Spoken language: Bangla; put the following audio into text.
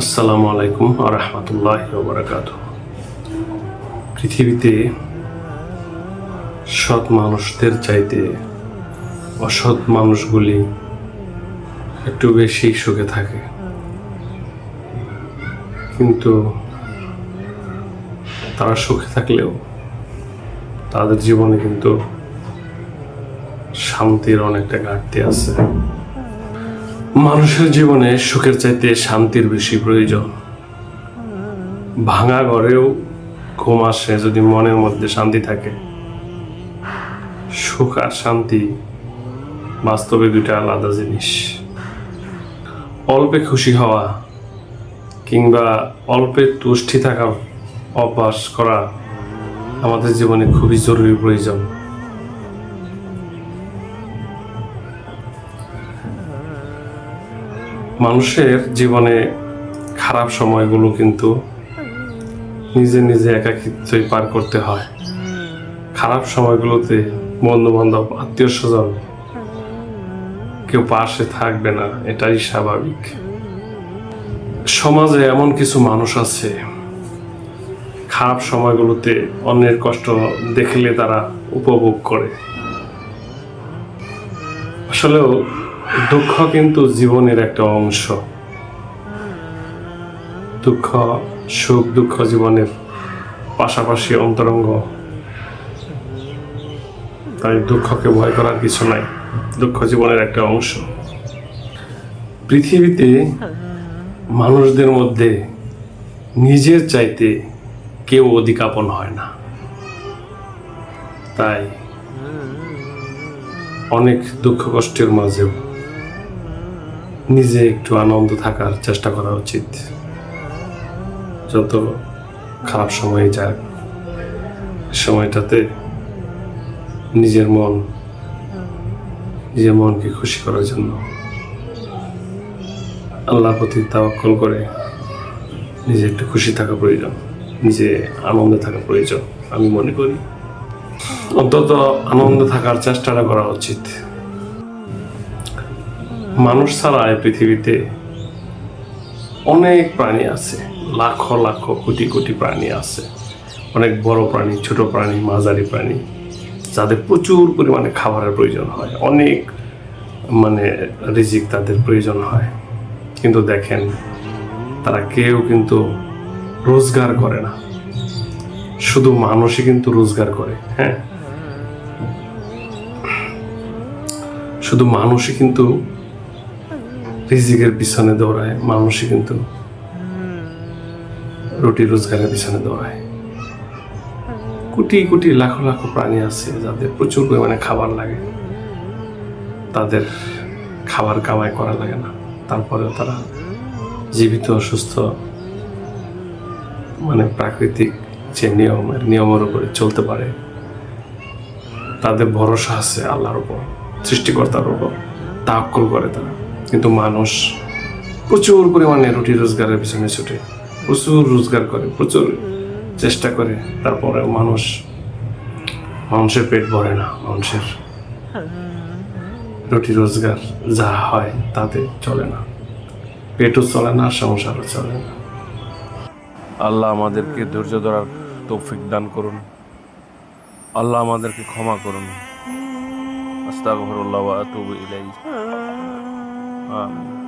আসসালামু আলাইকুম আরহামতুল্লাহ বারাকাত পৃথিবীতে সৎ মানুষদের চাইতে অসৎ মানুষগুলি একটু বেশি সুখে থাকে। কিন্তু তারা সুখে থাকলেও তাদের জীবনে কিন্তু শান্তির অনেকটা ঘাটতি আছে। মানুষের জীবনে সুখের চাইতে শান্তির বেশি প্রয়োজন। ভাঙা ঘরেও ঘুম আসে যদি মনের মধ্যে শান্তি থাকে। সুখ আর শান্তি বাস্তবে দুটা আলাদা জিনিস। অল্পে খুশি হওয়া কিংবা অল্পে তুষ্টি থাকা অভ্যাস করা আমাদের জীবনে খুবই জরুরি প্রয়োজন। মানুষের জীবনে খারাপ সময়গুলো কিন্তু নিজে নিজে একাকিত্বই পার করতে হয়। খারাপ সময়গুলোতে বন্ধু বান্ধব আত্মীয় স্বজন কেউ পাশে থাকবে না, এটাই স্বাভাবিক। সমাজে এমন কিছু মানুষ আছে, খারাপ সময়গুলোতে অন্যের কষ্ট দেখলে তারা উপভোগ করে। আসলেও দুঃখ কিন্তু জীবনের একটা অংশ। দুঃখ, সুখ, দুঃখ জীবনের পাশাপাশি অন্তরঙ্গ। তাই দুঃখকে ভয় করার কিছু নাই। দুঃখ জীবনের একটা অংশ। পৃথিবীতে মানুষদের মধ্যে নিজের চাইতে কেউ অধিকাপন হয় না। তাই অনেক দুঃখ কষ্টের মাঝেও নিজে একটু আনন্দ থাকার চেষ্টা করা উচিত। যত খারাপ সময় যাক, সময়টাতে নিজের মন, নিজের মনকে খুশি করার জন্য। আল্লাহ প্রতি তাওয়াক্কল করে নিজে একটু খুশি থাকা প্রয়োজন, নিজে আনন্দে থাকা প্রয়োজন, আমি মনে করি। অন্তত আনন্দে থাকার চেষ্টাটা করা উচিত। মানুষ ছাড়া এই পৃথিবীতে অনেক প্রাণী আছে। লাখ লাখ, কোটি কোটি প্রাণী আছে। অনেক বড় প্রাণী, ছোট প্রাণী, মাঝারি প্রাণী, যাদের প্রচুর পরিমাণে খাবারের প্রয়োজন হয়। অনেক মানে রিজিক তাদের প্রয়োজন হয়। কিন্তু দেখেন, তারা কেউ কিন্তু রোজগার করে না। শুধু মানুষই কিন্তু রোজগার করে হ্যাঁ? শুধু মানুষই কিন্তু রিজিকের পিছনে দৌড়ায়, মানুষই কিন্তু রুটি রোজগারের পিছনে দৌড়ায়। কোটি কোটি, লাখো লাখো প্রাণী আছে যাদের প্রচুর পরিমাণে খাবার লাগে। তাদের খাবার কামাই করা লাগে না। তারপরেও তারা জীবিত সুস্থ মানে প্রাকৃতিক যে নিয়ম নিয়মের উপরে চলতে পারে, তাদের ভরসা আছে আল্লাহর উপর, সৃষ্টিকর্তার উপর তাক্কল করে তারা। কিন্তু মানুষ প্রচুর পরিমাণে রুটি রোজগারের পিছনে ছুটে। প্রচুর রোজগার করে, প্রচুর চেষ্টা করে তারপরে মানুষ মানুষের পেট ভরে না, মানুষের রুটি রোজগার যা হয় তাতে চলে না। পেটও চলে না, সংসারও চলে না। আল্লাহ আমাদেরকে ধৈর্য ধরার তৌফিক দান করুন। আল্লাহ আমাদেরকে ক্ষমা করুন। আস্তাগফিরুল্লাহ ওয়া আতুবু ইলাইহি। Amin.